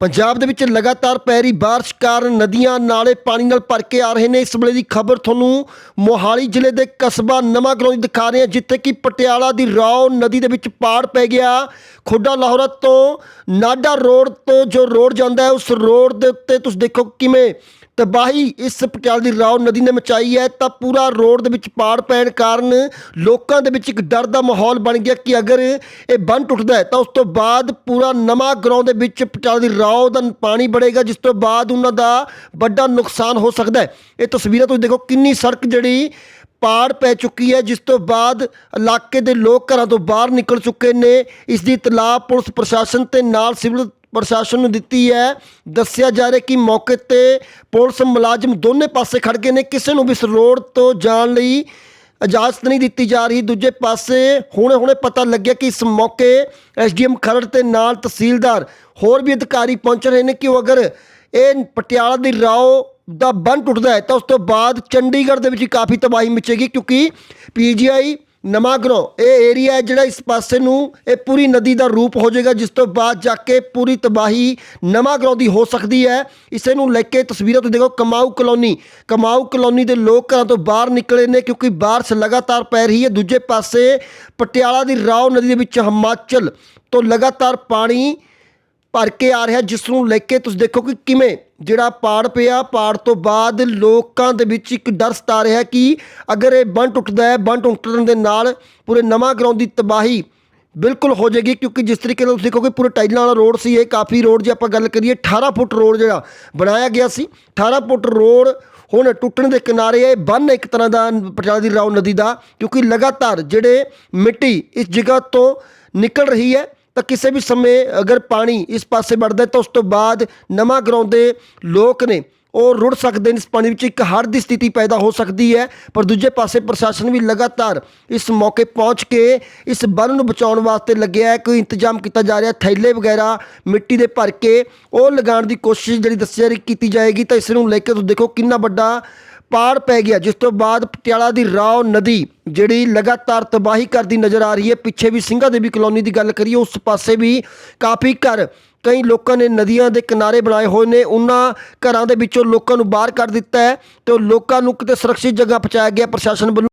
ਪੰਜਾਬ ਦੇ ਵਿੱਚ ਲਗਾਤਾਰ ਪੈ ਰਹੀ ਬਾਰਿਸ਼ ਕਾਰਨ ਨਦੀਆਂ ਨਾਲੇ ਪਾਣੀ ਨਾਲ ਭਰ ਕੇ ਆ ਰਹੇ ਨੇ। ਇਸ ਵੇਲੇ ਦੀ ਖਬਰ ਤੁਹਾਨੂੰ ਮੋਹਾਲੀ ਜ਼ਿਲ੍ਹੇ ਦੇ ਕਸਬਾ ਨਵਾਂ ਗਰਾਉਂ ਦੀ ਦਿਖਾ ਰਹੇ ਹਾਂ, ਜਿੱਥੇ ਕਿ ਪਟਿਆਲਾ ਦੀ ਰਾਓ ਨਦੀ ਦੇ ਵਿੱਚ ਪਾੜ ਪੈ ਗਿਆ। ਖੁੱਡਾ ਲਾਹੌਰਾ ਤੋਂ ਨਾਡਾ ਰੋਡ ਤੋਂ ਜੋ ਰੋਡ ਜਾਂਦਾ ਹੈ, ਉਸ ਰੋਡ ਦੇ ਉੱਤੇ ਤੁਸੀਂ ਦੇਖੋ ਕਿਵੇਂ ਤਬਾਹੀ। ਇਸ ਪਟਿਆਲਾ ਦੀ ਰਾਓ ਨਦੀ ਨੇ ਮਚਾਈ ਹੈ ਤਾਂ ਪੂਰਾ ਰੋਡ ਦੇ ਵਿੱਚ ਪਾੜ ਪੈਣ ਕਾਰਨ ਲੋਕਾਂ ਦੇ ਵਿੱਚ ਇੱਕ ਡਰ ਦਾ ਮਾਹੌਲ ਬਣ ਗਿਆ ਕਿ ਅਗਰ ਇਹ ਬੰਨ ਟੁੱਟਦਾ ਤਾਂ ਉਸ ਤੋਂ ਬਾਅਦ ਪੂਰਾ ਨਵਾਂ ਗਰਾਉਂ ਦੇ ਵਿੱਚ ਪਟਿਆਲਾ ਦੀ ਰਾਓ ਦਾ ਪਾਣੀ ਬੜੇਗਾ ਜਿਸ ਤੋਂ ਬਾਅਦ ਉਹਨਾਂ ਦਾ ਵੱਡਾ ਨੁਕਸਾਨ ਹੋ ਸਕਦਾ ਹੈ। ਇਹ ਤਸਵੀਰਾਂ ਤੁਸੀਂ ਦੇਖੋ ਕਿੰਨੀ ਸੜਕ ਜਿਹੜੀ ਪਾੜ ਪੈ ਚੁੱਕੀ ਹੈ, ਜਿਸ ਤੋਂ ਬਾਅਦ ਇਲਾਕੇ ਦੇ ਲੋਕ ਘਰਾਂ ਤੋਂ ਬਾਹਰ ਨਿਕਲ ਚੁੱਕੇ ਨੇ। ਇਸ ਦੀ ਇਤਲਾਹ ਪੁਲਿਸ ਪ੍ਰਸ਼ਾਸਨ ਤੇ ਨਾਲ ਸਿਵਲ ਪ੍ਰਸ਼ਾਸਨ ਨੂੰ ਦਿੱਤੀ ਹੈ। ਦੱਸਿਆ ਜਾ ਰਿਹਾ ਕਿ ਮੌਕੇ ਤੇ ਪੁਲਿਸ ਮੁਲਾਜ਼ਮ ਦੋਨੇ ਪਾਸੇ ਖੜ ਗਏ ਨੇ। ਕਿਸੇ ਨੂੰ ਵੀ ਇਸ ਰੋਡ ਤੋਂ ਜਾਣ ਲਈ ਇਜਾਜ਼ਤ ਨਹੀਂ ਦਿੱਤੀ ਜਾ ਰਹੀ। ਦੂਜੇ ਪਾਸੇ ਹੁਣੇ ਹੁਣੇ ਪਤਾ ਲੱਗਿਆ ਕਿ ਇਸ ਮੌਕੇ ਐਸਡੀਐਮ ਖਰੜ ਤੇ ਨਾਲ ਤਹਿਸੀਲਦਾਰ ਹੋਰ ਵੀ ਅਧਿਕਾਰੀ ਪਹੁੰਚ ਰਹੇ ਨੇ ਕਿ ਉਹ ਅਗਰ ਇਹ ਪਟਿਆਲਾ ਦੀ ਰਾਓ ਦਾ ਬੰਨ ਟੁੱਟਦਾ ਹੈ ਤਾਂ ਉਸ ਤੋਂ ਬਾਅਦ ਚੰਡੀਗੜ੍ਹ ਦੇ ਵਿੱਚ ਕਾਫੀ ਤਬਾਹੀ ਮਚੇਗੀ ਕਿਉਂਕਿ ਪੀਜੀਆਈ ਨਵਾਂਗਰੋਂ ਇਹ ਏਰੀਆ ਹੈ ਜਿਹੜਾ ਇਸ ਪਾਸੇ ਨੂੰ ਇਹ ਪੂਰੀ ਨਦੀ ਦਾ ਰੂਪ ਹੋ ਜਾਏਗਾ, ਜਿਸ ਤੋਂ ਬਾਅਦ ਜਾ ਕੇ ਪੂਰੀ ਤਬਾਹੀ ਨਵਾਂਗਰੋਂ ਦੀ ਹੋ ਸਕਦੀ ਹੈ। ਇਸੇ ਨੂੰ ਲੈ ਕੇ ਤਸਵੀਰਾਂ ਤੁਸੀਂ ਦੇਖੋ, ਕਮਾਊ ਕਲੋਨੀ। ਕਮਾਊ ਕਲੋਨੀ ਦੇ ਲੋਕ ਘਰਾਂ ਤੋਂ ਬਾਹਰ ਨਿਕਲੇ ਨੇ, ਕਿਉਂਕਿ ਬਾਰਿਸ਼ ਲਗਾਤਾਰ ਪੈ ਰਹੀ ਹੈ। ਦੂਜੇ ਪਾਸੇ ਪਟਿਆਲਾ ਦੀ ਰਾਓ ਨਦੀ ਦੇ ਵਿੱਚ ਹਿਮਾਚਲ ਤੋਂ ਲਗਾਤਾਰ ਪਾਣੀ ਭਰ ਕੇ ਆ ਰਿਹਾ, ਜਿਸ ਨੂੰ ਲੈ ਕੇ ਤੁਸੀਂ ਦੇਖੋ ਕਿ ਕਿਵੇਂ ਜਿਹੜਾ ਪਾੜ ਪਿਆ, ਪਾੜ ਤੋਂ ਬਾਅਦ ਲੋਕਾਂ ਦੇ ਵਿੱਚ ਇੱਕ ਡਰ ਸਤਾ ਰਿਹਾ ਕਿ ਅਗਰ ਇਹ ਬੰਨ ਟੁੱਟਦਾ ਹੈ, ਬੰਨ ਟੁੱਟਣ ਦੇ ਨਾਲ ਪੂਰੇ ਨਵਾਂ ਗਰਾਊਂਡ ਦੀ ਤਬਾਹੀ ਬਿਲਕੁਲ ਹੋ ਜਾਏਗੀ ਕਿਉਂਕਿ ਜਿਸ ਤਰੀਕੇ ਨਾਲ ਤੁਸੀਂ ਕਹੋਗੇ ਪੂਰੇ ਟਾਈਲਾਂ ਵਾਲਾ ਰੋਡ ਸੀ, ਇਹ ਕਾਫੀ ਰੋਡ ਜੇ ਆਪਾਂ ਗੱਲ ਕਰੀਏ 18 ਫੁੱਟ ਰੋਡ ਜਿਹੜਾ ਬਣਾਇਆ ਗਿਆ ਸੀ 18 ਫੁੱਟ ਰੋਡ ਹੁਣ ਟੁੱਟਣ ਦੇ ਕਿਨਾਰੇ ਹੈ। ਇਹ ਬੰਨ ਇੱਕ ਤਰ੍ਹਾਂ ਦਾ ਪਟਿਆਲਾ ਦੀ ਰਾਓ ਨਦੀ ਦਾ, ਕਿਉਂਕਿ ਲਗਾਤਾਰ ਜਿਹੜੇ ਮਿੱਟੀ ਇਸ ਜਗ੍ਹਾ ਤੋਂ ਨਿਕਲ ਰਹੀ ਹੈ ਤਾਂ ਕਿਸੇ ਵੀ ਸਮੇਂ ਅਗਰ ਪਾਣੀ ਇਸ ਪਾਸੇ ਵੜਦਾ ਤਾਂ ਉਸ ਤੋਂ ਬਾਅਦ ਨਵਾਂ ਗਰਾਉਂਡ ਦੇ ਲੋਕ ਨੇ ਉਹ ਰੁੜ ਸਕਦੇ ਨੇ। ਇਸ ਪਾਣੀ ਵਿੱਚ ਇੱਕ ਹੜ੍ਹ ਦੀ ਸਥਿਤੀ ਪੈਦਾ ਹੋ ਸਕਦੀ ਹੈ, ਪਰ ਦੂਜੇ ਪਾਸੇ ਪ੍ਰਸ਼ਾਸਨ ਵੀ ਲਗਾਤਾਰ ਇਸ ਮੌਕੇ ਪਹੁੰਚ ਕੇ ਇਸ ਬੰਨ ਨੂੰ ਬਚਾਉਣ ਵਾਸਤੇ ਲੱਗਿਆ ਹੈ। ਕੋਈ ਇੰਤਜ਼ਾਮ ਕੀਤਾ ਜਾ ਰਿਹਾ, ਥੈਲੇ ਵਗੈਰਾ, ਮਿੱਟੀ ਦੇ ਭਰ ਕੇ ਉਹ ਲਗਾਉਣ ਦੀ ਕੋਸ਼ਿਸ਼ ਜਿਹੜੀ ਦੱਸਿਆ ਜਾ ਰਹੀ ਕੀਤੀ ਜਾਏਗੀ ਤਾਂ ਇਸ ਨੂੰ ਲੈ ਕੇ ਤੁਸੀਂ ਦੇਖੋ ਕਿੰਨਾ ਵੱਡਾ ਪਾੜ ਪੈ ਗਿਆ, ਜਿਸ ਤੋਂ ਬਾਅਦ ਪਟਿਆਲਾ ਦੀ ਰਾਓ ਨਦੀ, ਜਿਹੜੀ ਲਗਾਤਾਰ ਤਬਾਹੀ ਕਰਦੀ ਨਜ਼ਰ ਆ ਰਹੀ ਹੈ, ਪਿੱਛੇ ਵੀ ਸਿੰਘਾਂ ਦੇਵੀ ਕਲੋਨੀ ਦੀ ਗੱਲ ਕਰੀਏ, ਉਸ ਪਾਸੇ ਵੀ ਕਾਫੀ ਘਰ, ਕਈ ਲੋਕਾਂ ਨੇ ਨਦੀਆਂ ਦੇ ਕਿਨਾਰੇ ਬਣਾਏ ਹੋਏ ਨੇ, ਉਹਨਾਂ ਘਰਾਂ ਦੇ ਵਿੱਚੋਂ ਲੋਕਾਂ ਨੂੰ ਬਾਹਰ ਕੱਢ ਦਿੱਤਾ ਹੈ ਤੇ ਲੋਕਾਂ ਨੂੰ ਕਿਤੇ ਸੁਰੱਖਿਅਤ ਜਗ੍ਹਾ ਪਹੁੰਚਾਇਆ ਗਿਆ ਪ੍ਰਸ਼ਾਸਨ ਵੱਲੋਂ।